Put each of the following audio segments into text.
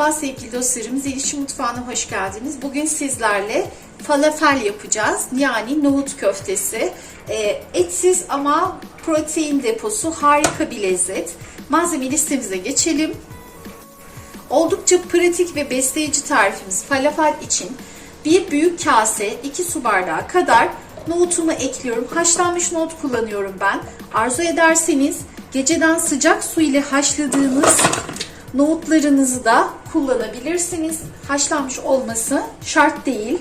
Merhaba sevgili dostlarım, Zelişi Mutfağı'na hoş geldiniz. Bugün sizlerle falafel yapacağız. Yani nohut köftesi. Ee, etsiz ama protein deposu harika bir lezzet. Malzeme listemize geçelim. Oldukça pratik ve besleyici tarifimiz falafel için bir büyük kase 2 su bardağı kadar nohutumu ekliyorum. Haşlanmış nohut kullanıyorum ben. Arzu ederseniz geceden sıcak su ile haşladığınız nohutlarınızı da kullanabilirsiniz. Haşlanmış olması şart değil.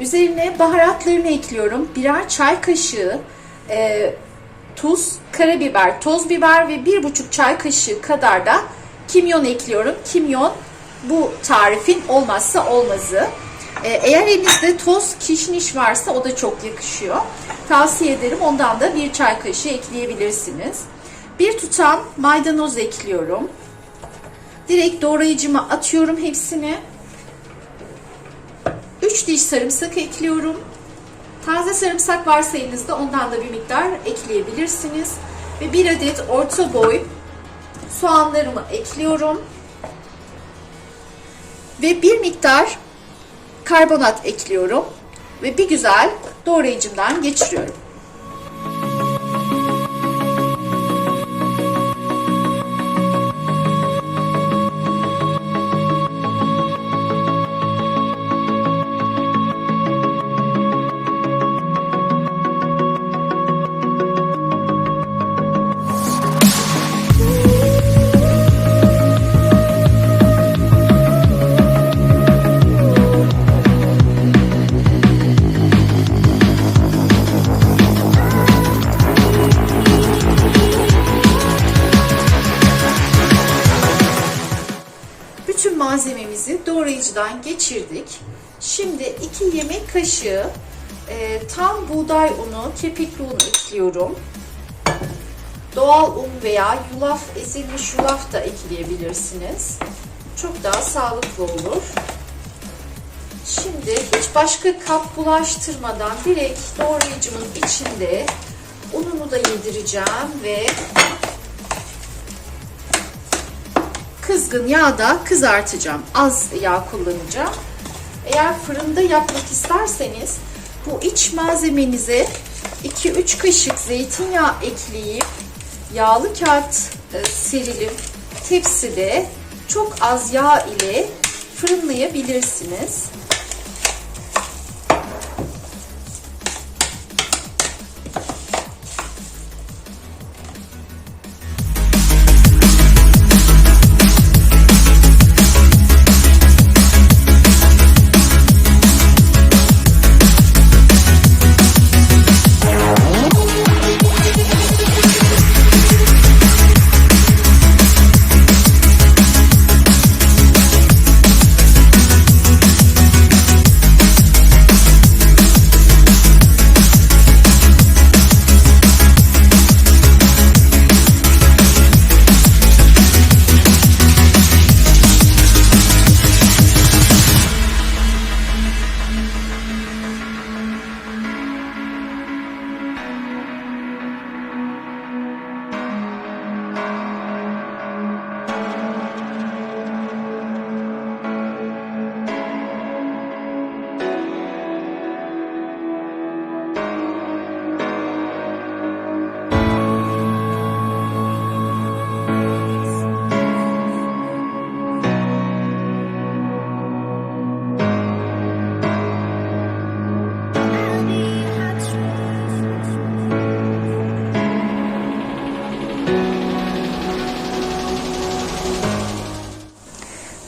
Üzerine baharatlarını ekliyorum. Birer çay kaşığı e, tuz, karabiber, toz biber ve bir buçuk çay kaşığı kadar da kimyon ekliyorum. Kimyon bu tarifin olmazsa olmazı. E, eğer elinizde toz kişniş varsa o da çok yakışıyor. Tavsiye ederim ondan da bir çay kaşığı ekleyebilirsiniz. Bir tutam maydanoz ekliyorum. Direkt doğrayıcıma atıyorum hepsini. 3 diş sarımsak ekliyorum. Taze sarımsak varsa elinizde ondan da bir miktar ekleyebilirsiniz. Ve bir adet orta boy soğanlarımı ekliyorum. Ve bir miktar karbonat ekliyorum. Ve bir güzel doğrayıcımdan geçiriyorum. Bütün malzememizi doğrayıcıdan geçirdik. Şimdi 2 yemek kaşığı e, tam buğday unu, kepekli un ekliyorum. Doğal un veya yulaf, ezilmiş yulaf da ekleyebilirsiniz. Çok daha sağlıklı olur. Şimdi hiç başka kap bulaştırmadan direkt doğrayıcımın içinde ununu da yedireceğim ve kızgın yağda kızartacağım. Az yağ kullanacağım. Eğer fırında yapmak isterseniz bu iç malzemenize 2-3 kaşık zeytinyağı ekleyip yağlı kağıt e, serilip tepside çok az yağ ile fırınlayabilirsiniz.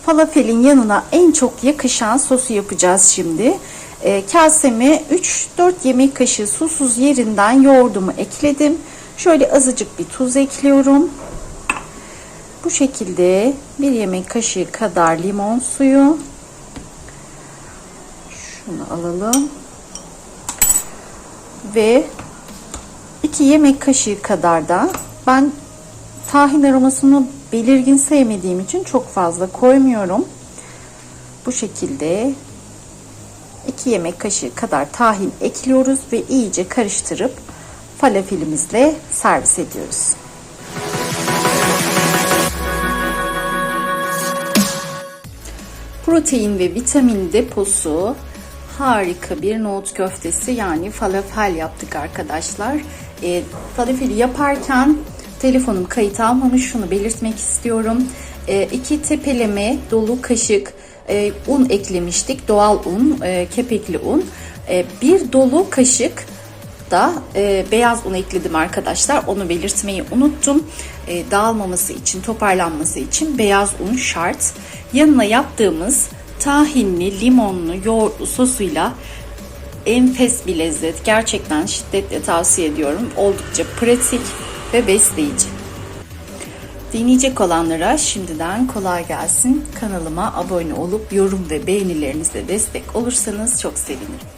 Falafelin yanına en çok yakışan sosu yapacağız şimdi. E, kaseme 3-4 yemek kaşığı susuz yerinden yoğurdumu ekledim. Şöyle azıcık bir tuz ekliyorum. Bu şekilde bir yemek kaşığı kadar limon suyu. Şunu alalım. Ve 2 yemek kaşığı kadar da ben tahin aromasını belirgin sevmediğim için çok fazla koymuyorum. Bu şekilde 2 yemek kaşığı kadar tahin ekliyoruz ve iyice karıştırıp falafelimizle servis ediyoruz. Protein ve vitamin deposu harika bir nohut köftesi yani falafel yaptık arkadaşlar. E, falafeli yaparken telefonum kayıt almamış şunu belirtmek istiyorum. E, iki tepeleme dolu kaşık e, un eklemiştik. Doğal un, e, kepekli un. E, bir dolu kaşık da e, beyaz un ekledim arkadaşlar. Onu belirtmeyi unuttum. E, dağılmaması için, toparlanması için beyaz un şart. Yanına yaptığımız tahinli, limonlu, yoğurtlu sosuyla enfes bir lezzet. Gerçekten şiddetle tavsiye ediyorum. Oldukça pratik ve besleyici. Deneyecek olanlara şimdiden kolay gelsin. Kanalıma abone olup yorum ve beğenilerinizle destek olursanız çok sevinirim.